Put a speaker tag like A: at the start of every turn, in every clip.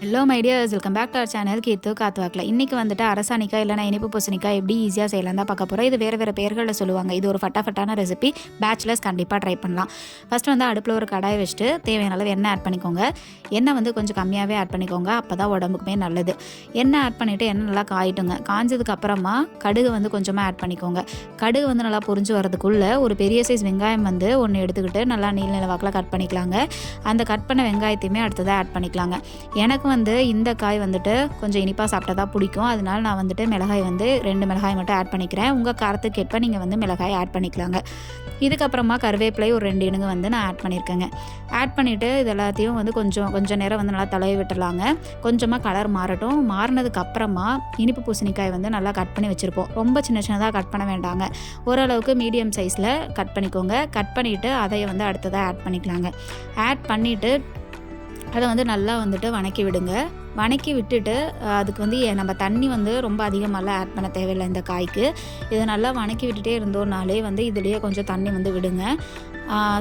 A: Hello my dears welcome back to our channel கீர்த்து காத்துவாக்கில் இன்றைக்கி வந்துட்டு அரசாணிக்காய் இல்லைனா இனிப்பு பூசணிக்காய் எப்படி ஈஸியாக செய்யலாம் தான் பார்க்க போகிறோம் இது வேறு வேறு பேர்களில் சொல்லுவாங்க. இது ஒரு ஃபட்டாஃபட்டான ரெசிபி பேச்சுலர்ஸ் கண்டிப்பாக ட்ரை பண்ணலாம். ஃபஸ்ட்டு வந்து அடுப்பில் ஒரு கடாயை வச்சுட்டு தேவையான அளவு எண்ணெய் ஆட் பண்ணிக்கோங்க. எண்ணெய் வந்து கொஞ்சம் கம்மியாகவே ஆட் பண்ணிக்கோங்க. அப்போ தான் உடம்புக்குமே நல்லது. எண்ணெய் ஆட் பண்ணிவிட்டு எண்ணெய் நல்லா காயிட்டுங்க. காஞ்சதுக்கு அப்புறமா கடுகு வந்து கொஞ்சமாக ஆட் பண்ணிக்கோங்க. கடுகு வந்து நல்லா புரிஞ்சு வரதுக்குள்ளே ஒரு பெரிய சைஸ் வெங்காயம் வந்து ஒன்று எடுத்துக்கிட்டு நல்லா நீல நில வாக்கில் கட் பண்ணிக்கலாங்க. அந்த கட் பண்ண வெங்காயத்தையுமே அடுத்ததாக ஆட் பண்ணிக்கலாங்க. எனக்கு வந்து இந்த காய் வந்துட்டு கொஞ்சம் இனிப்பாக சாப்பிட்டா தான் பிடிக்கும். அதனால நான் வந்துட்டு மிளகாய் வந்து ரெண்டு மிளகாய் மட்டும் ஆட் பண்ணிக்கிறேன். உங்கள் காரத்துக்கு ஏற்ப நீங்கள் வந்து மிளகாய் ஆட் பண்ணிக்கலாங்க. இதுக்கப்புறமா கருவேப்பிலை ஒரு ரெண்டு இணுங்க வந்து நான் ஆட் பண்ணியிருக்கேங்க ஆட் பண்ணிவிட்டு இது எல்லாத்தையும் வந்து கொஞ்சம் கொஞ்சம் நேரம் வந்து நல்லா தடவி விட்டுடலாங்க கொஞ்சமாக கலர் மாறட்டும். மாறினதுக்கு அப்புறமா இனிப்பு பூசணிக்காய் வந்து நல்லா கட் பண்ணி வச்சுருப்போம். ரொம்ப சின்ன சின்னதாக கட் பண்ண வேண்டாங்க. ஓரளவுக்கு மீடியம் சைஸில் கட் பண்ணிக்கோங்க. கட் பண்ணிவிட்டு அதை வந்து அடுத்ததாக ஆட் பண்ணிக்கலாங்க. ஆட் பண்ணிவிட்டு அதை வந்து நல்லா வந்துட்டு வணக்கி விடுங்க. வணக்கி விட்டுட்டு அதுக்கு வந்து நம்ம தண்ணி வந்து ரொம்ப அதிகமாகலாம் ஆட் பண்ண தேவையில்லை இந்த காய்க்கு. இதை நல்லா வணக்கி விட்டுட்டே இருந்தோம்னாலே வந்து இதுலேயே கொஞ்சம் தண்ணி வந்து விடுங்க.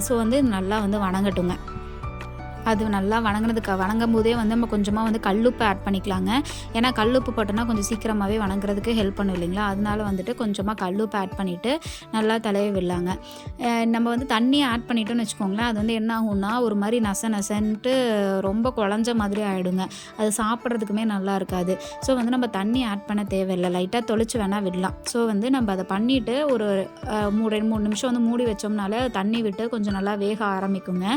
A: ஸோ வந்து நல்லா வந்து வணங்கட்டுங்க. அது நல்லா வணங்கினதுக்கு வணங்கும் போதே வந்து நம்ம கொஞ்சமாக வந்து கல்லுப்பு ஆட் பண்ணிக்கலாங்க. ஏன்னா கல்லுப்பு போட்டோன்னா கொஞ்சம் சீக்கிரமாகவே வணங்குறதுக்கு ஹெல்ப் பண்ணும் இல்லைங்களா? அதனால வந்துட்டு கொஞ்சமாக கல்லுப்பு ஆட் பண்ணிவிட்டு நல்லா தலையை விடலாங்க. நம்ம வந்து தண்ணி ஆட் பண்ணிட்டோம்னு வச்சுக்கோங்களேன் அது வந்து என்ன ஆகும்னா ஒரு மாதிரி நச நசன்ட்டு ரொம்ப குழஞ்ச மாதிரி ஆகிடுங்க அது சாப்பிட்றதுக்குமே நல்லா இருக்காது. ஸோ வந்து நம்ம தண்ணி ஆட் பண்ண தேவையில்லை. லைட்டாக தொளிச்சு வேணால் விடலாம். ஸோ வந்து நம்ம அதை பண்ணிவிட்டு ஒரு மூணு ரெண்டு மூணு நிமிஷம் வந்து மூடி வச்சோம்னால தண்ணி விட்டு கொஞ்சம் நல்லா வேக ஆரம்பிக்குங்க.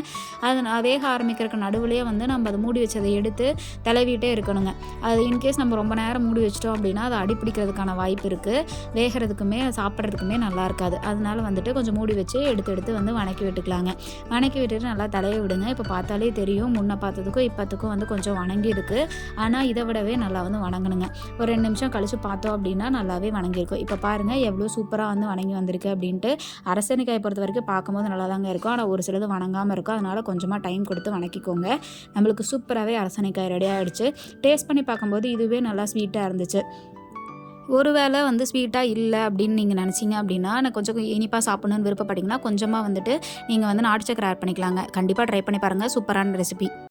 A: அது வேக ஆரம்பிக்க வைக்கிறக்கு நடுவுலேயே வந்து நம்ம அதை மூடி வச்சதை எடுத்து தலைவிட்டே இருக்கணுங்க. அது இன்கேஸ் நம்ம ரொம்ப நேரம் மூடி வச்சிட்டோம் அப்படின்னா அது அடிப்பிடிக்கிறதுக்கான வாய்ப்பு இருக்குது வேகிறதுக்குமே சாப்பிட்றதுக்குமே நல்லா இருக்காது. அதனால வந்துட்டு கொஞ்சம் மூடி வச்சு எடுத்து எடுத்து வந்து வணக்கி விட்டுக்கலாங்க. வணக்கி விட்டுட்டு நல்லா தலையை விடுங்க. இப்போ பார்த்தாலே தெரியும். முன்ன பார்த்ததுக்கும் இப்போத்துக்கும் வந்து கொஞ்சம் வணங்கி இருக்குது ஆனால் இதை விடவே நல்லா வந்து வணங்கணுங்க. ஒரு ரெண்டு நிமிஷம் கழித்து பார்த்தோம் அப்படின்னா நல்லாவே வணங்கியிருக்கும் இப்போ பாருங்கள் எவ்வளோ சூப்பராக வந்து வணங்கி வந்திருக்கு அப்படின்ட்டு அரசனிக்காய் பொறுத்த வரைக்கும் பார்க்கும்போது நல்லா தாங்க இருக்கும். ஆனால் ஒரு சிலது வணங்காமல் இருக்கும். அதனால் கொஞ்சமாக டைம் கொடுத்து வணங்கி வணக்கிக்கோங்க நம்மளுக்கு சூப்பராகவே அரசனைக்காய் ரெடி ஆகிடுச்சு டேஸ்ட் பண்ணி பார்க்கும்போது இதுவே நல்லா ஸ்வீட்டாக இருந்துச்சு. ஒரு வேளை வந்து ஸ்வீட்டாக இல்லை அப்படின்னு நீங்கள் நினச்சிங்க அப்படின்னா நான் கொஞ்சம் இனிப்பாக சாப்பிட்ணுன்னு விருப்பப்பட்டீங்கன்னா கொஞ்சமாக வந்துட்டு நீங்கள் வந்து நாட்டு சக்கரை ஆட் பண்ணிக்கலாங்க. கண்டிப்பாக ட்ரை பண்ணி பாருங்கள் சூப்பரான ரெசிபி